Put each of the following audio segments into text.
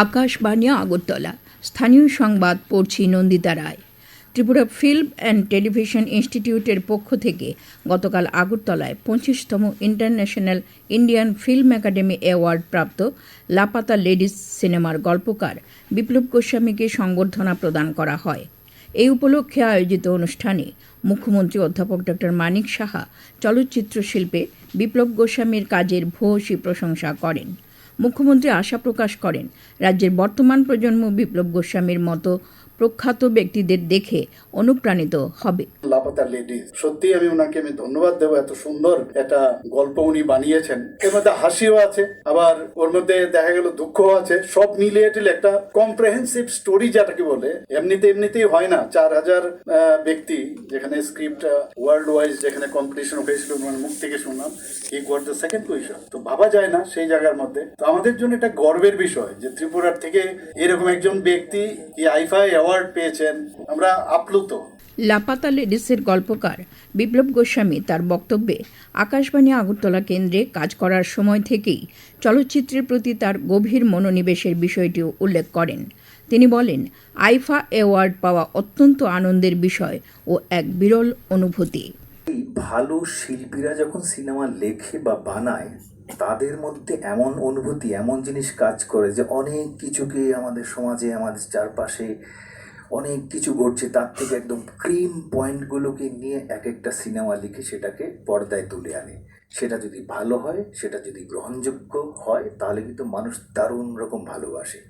আকাশবাণী, আগরতলা। স্থানীয় সংবাদ, পড়ছি Nandita Ray. Tripura film and television ইনস্টিটিউটের পক্ষ থেকে গতকাল আগরতলায় পঁচিশতম international Indian film academy award প্রাপ্ত লাপাতা লেডিস সিনেমার গল্পকার বিপ্লব গোস্বামীকে সংবর্ধনা প্রদান করা হয়। এই উপলক্ষে আয়োজিত অনুষ্ঠানে মুখ্যমন্ত্রী অধ্যাপক ডক্টর মানিক সাহা চলচ্চিত্র শিল্পে বিপ্লব গোস্বামীর কাজের ভূয়সী প্রশংসা করেন। মুখ্যমন্ত্রী আশা প্রকাশ করেন। রাজ্যের বর্তমান প্রজন্ম বিপ্লব গোস্বামীর মতো প্রখ্যাত ব্যক্তিদের দেখে অনুপ্রাণিত হবে। লাপাতা লেডি সত্যি আমি ওনাকে আমি ধন্যবাদ দেবো, এত সুন্দর একটা গল্প উনি বানিয়েছেন। এর মধ্যে হাসিও আছে, আবার ওর মধ্যে দেখা গেল দুঃখও আছে। সব মিলিয়ে একটা কম্প্রেহেন্সিভ স্টোরি যেটাকে বলে, এমনিতে এমনিতেই হয় না। চার হাজার ব্যক্তি যেখানে স্ক্রিপ্ট ওয়ার্ল্ড ওয়াইজ যেখানে কম্পিটিশন হয়েছিল মানে মুখ থেকে শুনলাম I got the second position তো ভাবা যায় না সেই জায়গার মধ্যে। তো আমাদের জন্য এটা গর্বের বিষয় যে ত্রিপুরার থেকে এরকম একজন ব্যক্তি, এই আইফাই অ্যাওয়ার্ড পেয়েছেন আমরা আপ্লুত। লাপাতা লেডিসের গল্পকার বিপ্লব গোস্বামী তার বক্তব্যে আকাশবাণী আগরতলা কেন্দ্রে কাজ করার সময় থেকেই চলচ্চিত্রের প্রতি তার গভীর মনোনিবেশের বিষয়টিও উল্লেখ করেন। তিনি বলেন আইফা অ্যাওয়ার্ড পাওয়া অত্যন্ত আনন্দের বিষয় ও এক বিরল অনুভূতি। ভালো শিল্পীরা যখন সিনেমা লেখে বা বানায় তাদের মধ্যে এমন অনুভূতি এমন জিনিস কাজ করে যে অনেক কিছুকে আমাদের সমাজে আমাদের চারপাশে অনেক কিছু ঘটছে, তার থেকে একদম ক্রিম পয়েন্টগুলোকে নিয়ে এক একটা সিনেমা লিখে সেটাকে পর্দায় তুলে আনে। সেটা যদি ভালো হয়, সেটা যদি গ্রহণযোগ্য হয়, তাহলে কিন্তু মানুষ দারুণ রকম ভালোবাসে।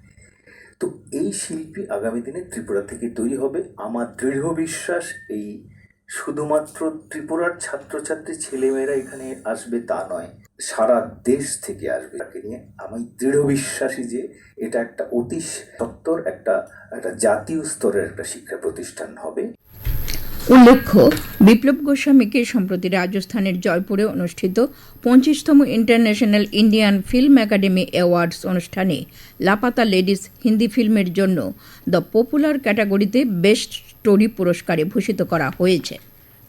তো এই শিল্পী আগামী দিনে ত্রিপুরা থেকে তৈরি হবে। আমার দৃঢ় বিশ্বাস এই শুধুমাত্র ত্রিপুরার ছাত্রছাত্রী ছেলেমেয়েরা এখানে আসবে তা নয়, সারা দেশ থেকে আসবে। তাকে নিয়ে আমি দৃঢ় বিশ্বাসী যে এটা একটা অতি সত্তর একটা একটা জাতীয় স্তরের একটা শিক্ষা প্রতিষ্ঠান হবে। উল্লেখ্য, বিপ্লব গোস্বামীকে সম্প্রতি রাজস্থানের জয়পুরে অনুষ্ঠিত পঁচিশতম international Indian film academy awards অনুষ্ঠানে লাপাতা লেডিস হিন্দি ফিল্মের জন্য দ্য পপুলার ক্যাটাগরিতে বেস্ট স্টোরি পুরস্কারে ভূষিত করা হয়েছে।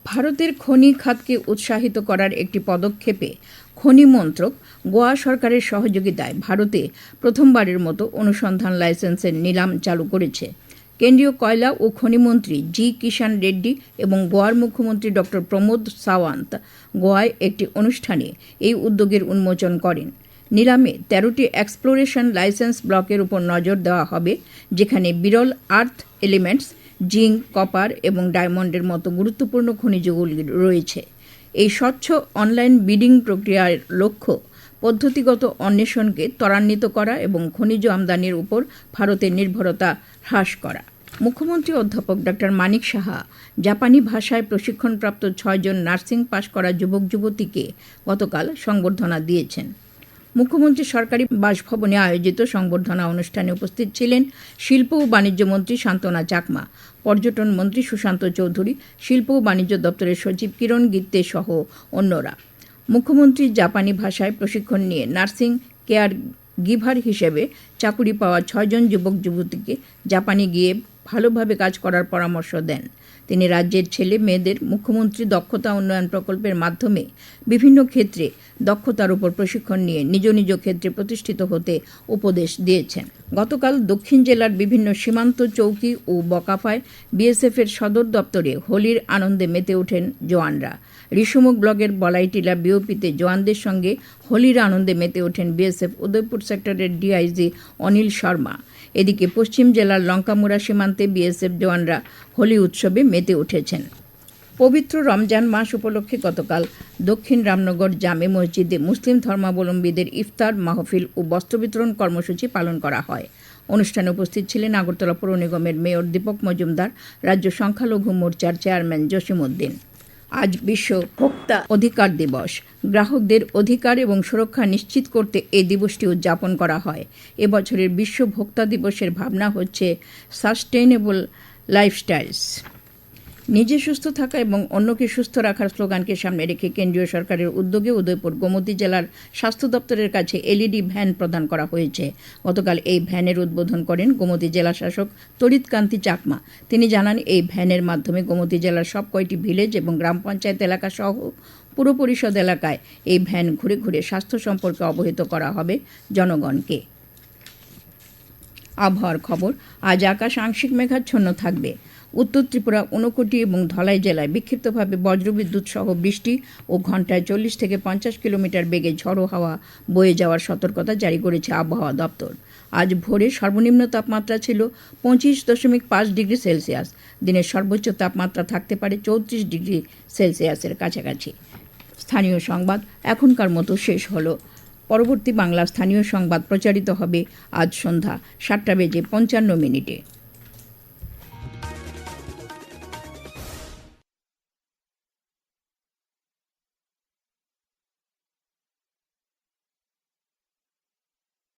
ভারতের খনি খাতকে উৎসাহিত করার একটি পদক্ষেপে খনি মন্ত্রক গোয়া সরকারের সহযোগিতায় ভারতে প্রথমবারের মতো অনুসন্ধান লাইসেন্সের নিলাম চালু করেছে। কেন্দ্রীয় কয়লা ও খনিমন্ত্রী জি কিষাণ রেড্ডি এবং গোয়ার মুখ্যমন্ত্রী ডক্টর প্রমোদ সাওয়ান্ত গোয়ায় একটি অনুষ্ঠানে এই উদ্যোগের উন্মোচন করেন। নিলামে তেরোটি এক্সপ্লোরেশন লাইসেন্স ব্লকের উপর নজর দেওয়া হবে, যেখানে বিরল আর্থ এলিমেন্টস জিঙ্ক কপার এবং ডায়মন্ডের মতো গুরুত্বপূর্ণ খনিজগুলি রয়েছে। এই স্বচ্ছ অনলাইন বিডিং প্রক্রিয়ার লক্ষ্য পদ্ধতিগত অন্বেষণকে ত্বরান্বিত করা এবং খনিজ আমদানির উপর ভারতের নির্ভরতা হ্রাস করা। মুখ্যমন্ত্রী অধ্যাপক ডক্টর মানিক সাহা জাপানি ভাষায় প্রশিক্ষণপ্রাপ্ত ছয়জন নার্সিং পাশ করা যুবক যুবতীকে গতকাল সংবর্ধনা দিয়েছেন। মুখ্যমন্ত্রী সরকারি বাসভবনে আয়োজিত সংবর্ধনা অনুষ্ঠানে উপস্থিত ছিলেন শিল্প ও বাণিজ্য মন্ত্রী শান্তনা চাকমা, পর্যটন মন্ত্রী সুশান্ত চৌধুরী, শিল্প ও বাণিজ্য দপ্তরের সচিব কিরণ গিত্তে সহ অন্যরা। মুখ্যমন্ত্রী জাপানি ভাষায় প্রশিক্ষণ নিয়ে নার্সিং কেয়ার গিভার হিসেবে চাকুরি পাওয়া ছয়জন যুবক যুবতীকে জাপানে গিয়ে ভালোভাবে কাজ করার পরামর্শ দেন। তিনি রাজ্যের ছেলে মেয়েদের মুখ্যমন্ত্রী দক্ষতা উন্নয়ন প্রকল্পের মাধ্যমে বিভিন্ন ক্ষেত্রে দক্ষতার উপর প্রশিক্ষণ নিয়ে নিজ নিজ ক্ষেত্রে প্রতিষ্ঠিত হতে উপদেশ দিয়েছেন। গতকাল দক্ষিণ জেলার বিভিন্ন সীমান্ত চৌকি ও বকাফায় বিএসএফের সদর দপ্তরে হোলির আনন্দে মেতে ওঠেন জওয়ানরা। ঋষুমুখ ব্লগের বলাইটিলা বিওপিতে জওয়ানদের সঙ্গে হোলির আনন্দে মেতে ওঠেন বিএসএফ উদয়পুর সেক্টরের ডিআইজি অনিল শর্মা। এদিকে পশ্চিম জেলার লঙ্কামুড়া সীমান্তে বিএসএফ জওয়ানরা হোলি উৎসবে মেতে উঠেছেন। পবিত্র রমজান মাস উপলক্ষে গতকাল দক্ষিণ রামনগর জামে মসজিদে মুসলিম ধর্মাবলম্বীদের ইফতার, মাহফিল ও বস্ত্র বিতরণ কর্মসূচি পালন করা হয়। অনুষ্ঠানে উপস্থিত ছিলেন আগরতলা পৌর নিগমের মেয়র দীপক মজুমদার, রাজ্য সংখ্যালঘু মোর্চার চেয়ারম্যান জসিমউদ্দিন। আজ বিশ্ব ভোক্তা অধিকার দিবস। গ্রাহকদের অধিকার এবং সুরক্ষা নিশ্চিত করতে এই দিবসটি উদযাপন করা হয়। এবছরের বিশ্ব ভোক্তা দিবসের ভাবনা হচ্ছে সাস্টেইনেবল লাইফস্টাইলস নিজে সুস্থ থাকা এবং অন্যকে সুস্থ রাখার স্লোগানকে সামনে রেখে কেন্দ্রীয় সরকারের উদ্যোগে উদয়পুর গোমতী জেলার স্বাস্থ্য দপ্তরের কাছে এলইডি ভ্যান প্রদান করা হয়েছে। গতকাল এই ভ্যানের উদ্বোধন করেন গোমতী জেলা শাসক তরিৎকান্তি চাকমা। তিনি জানান, এই ভ্যানের মাধ্যমে গোমতী জেলার সব কয়টি ভিলেজ এবং গ্রাম পঞ্চায়েত এলাকা সহ পুর পরিষদ এলাকায় এই ভ্যান ঘুরে ঘুরে স্বাস্থ্য সম্পর্কে অবহিত করা হবে জনগণকে। আবহাওয়ার খবর, আজ আকাশ আংশিক মেঘাচ্ছন্ন থাকবে। উত্তর ত্রিপুরা ঊনকোটি এবং ধলাই জেলায় বিক্ষিপ্তভাবে বজ্রবিদ্যুৎ সহ বৃষ্টি ও ঘন্টায় চল্লিশ থেকে পঞ্চাশ কিলোমিটার বেগে ঝড়ো হাওয়া বয়ে যাওয়ার সতর্কতা জারি করেছে আবহাওয়া দপ্তর। আজ ভোরে সর্বনিম্ন তাপমাত্রা ছিল পঁচিশ দশমিক পাঁচ ডিগ্রি সেলসিয়াস। দিনের সর্বোচ্চ তাপমাত্রা থাকতে পারে চৌত্রিশ ডিগ্রি সেলসিয়াসের কাছাকাছি। স্থানীয় সংবাদ এখনকার মতো শেষ হলো। পরবর্তী বাংলা স্থানীয় সংবাদ প্রচারিত হবে আজ সন্ধ্যা সাতটা বেজে পঞ্চান্ন মিনিটে।